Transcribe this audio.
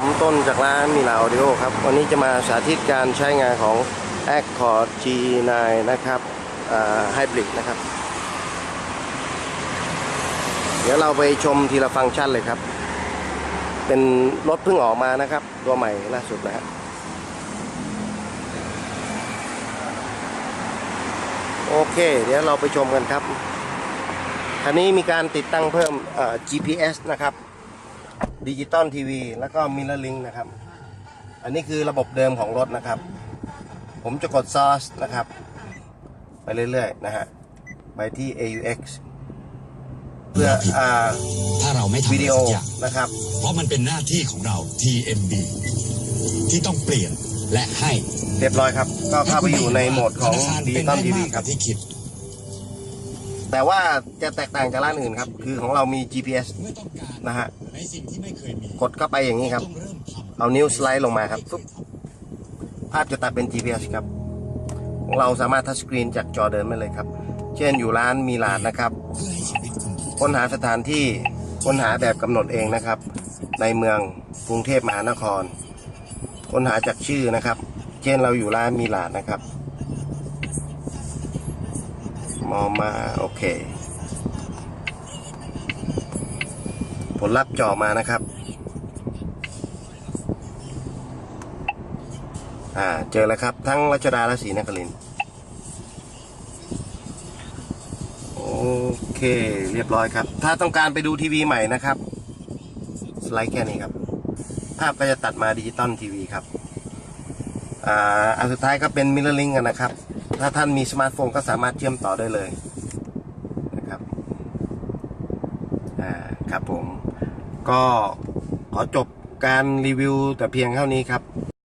ผมต้นจากร้านมีลาออดิโอครับ วันนี้จะมาสาธิตการใช้งานของ Accord G9 นะครับไฮบริดนะครับ เดี๋ยวเราไปชมทีละฟังก์ชันเลยครับ เป็นรถเพิ่งออกมานะครับ ตัวใหม่ล่าสุดนะครับโอเค เดี๋ยวเราไปชมกันครับคันนี้มีการติดตั้งเพิ่ม GPS นะครับ ดิจิตอลทีวีแล้วก็มิ r ร์ลิงนะครับ อันนี้คือระบบเดิมของรถนะครับ ผมจะกดซอสนะครับ ไปเรื่อยๆนะฮะไปที่ AUX เพื่ออ่าถ้าเราไม่ทำวิดีโอสักอย่างนะครับ เพราะมันเป็นหน้าที่ของเรา TMB ที่ต้องเปลี่ยนและให้ เรียบร้อยครับ ก็เข้าไปอยู่ในโหมดของธนาคารดิเป็จินตอลได้ทีวีมากคกรับว่าที่คิด แต่ว่าจะแตกต่างจากร้านอื่นครับ คือของเรามี GPS เมื่อต้องการนะฮะในสิ่งที่ไม่เคยมีกดเข้าไปอย่างนี้ครับต้องเริ่มทำเอานิ้วสไลด์ลงมาครับฟึบภาพจะตัดเป็น GPS ครับของเราสามารถทัชสกรีนจากจอเดินได้เลยครับ เช่นอยู่ร้านมีลาดนะครับเพื่อให้ชีวิตคุณดีค้นหาสถานที่ค้นหาแบบกำหนดเองนะครับ ในเมืองกรุงเทพมหานคร ค้นหาจากชื่อนะครับ เช่นเราอยู่ร้านมีลาดนะครับ มอมาโอเค ผลลัพธ์จอมานะครับ อ่า เจอแล้วครับ ทั้งรัชดาและศรีนครินโอเค เรียบร้อยครับ ถ้าต้องการไปดูทีวีใหม่นะครับ สไลด์แค่นี้ครับ ภาพก็จะตัดมาดิจิตอลทีวีครับ อ่า อันสุดท้ายก็เป็นมิ r ร์ลิงกันนะครับ ถ้าท่านมีสมาร์ทโฟนก็สามารถเชื่อมต่อได้เลยนะครับอ่าครับผม ก็ขอจบการรีวิวแต่เพียงเท่านี้ครับ